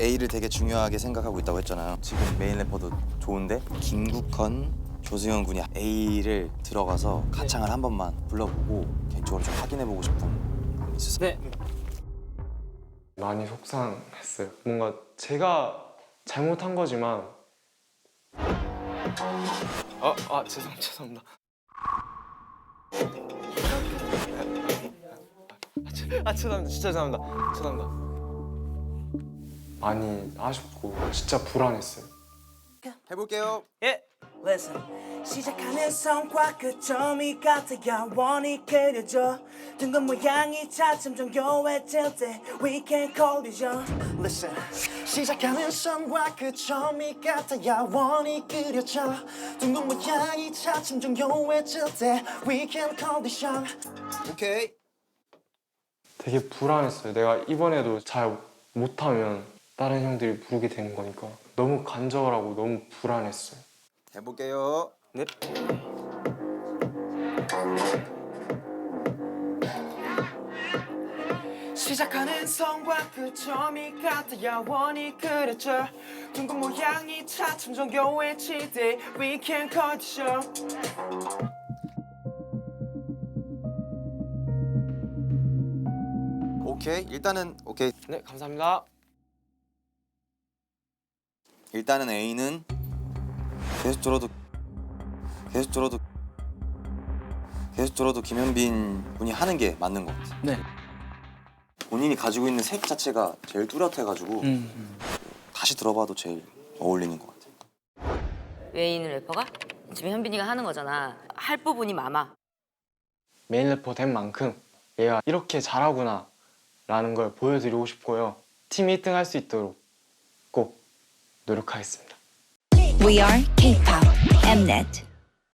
A를 되게 중요하게 생각하고 있다고 했잖아요. 지금 메인 래퍼도 좋은데 김국헌, 조승현 군이 A를 들어가서 가창을 한 번만 불러보고 개인적으로 좀 확인해보고 싶은 부분이 있어서 네. 많이 속상했어요. 뭔가 제가 잘못한 거지만 어, 아 죄송 죄송합니다. 아, 죄- 아 죄송합니다. 진짜 죄송합니다. 죄송합니다. 많이 아쉽고 진짜 불안했어요. 해볼게요. 예. Listen. 시작하는 성과 그 점이 같아 영원히 그려져 둥근 모양이 차츰 정교해질 때 We can call it young Listen 시작하는 선과 그 점이 같아 영원히 그려져 둥근 모양이 차츰 정교해질 때 We can call it young 오케이. 되게 불안했어요. 내가 이번에도 잘 못하면 다른 형들이 부르게 되는 거니까 너무 간절하고 너무 불안했어요. 해볼게요. 네. 시작하는 성과 그 점이 같아 영원히 그려져 둥근 모양이 차츰 정교해질 때 We can young 오케이. 일단은 오케이. 네 감사합니다. 일단은 A는 계속 들어도 계속 들어도 계속 들어도 김현빈 분이 하는 게 맞는 것 같아. 네. 본인이 가지고 있는 색 자체가 제일 뚜렷해가지고 음. 다시 들어봐도 제일 어울리는 것 같아. 메인 래퍼가 지금 현빈이가 하는 거잖아. 할 부분이 많아. 메인 래퍼 된 만큼 얘가 이렇게 잘하구나 라는 걸 보여드리고 싶고요. 팀 1등 할 수 있도록 꼭 노력하겠습니다. We are K-pop Mnet.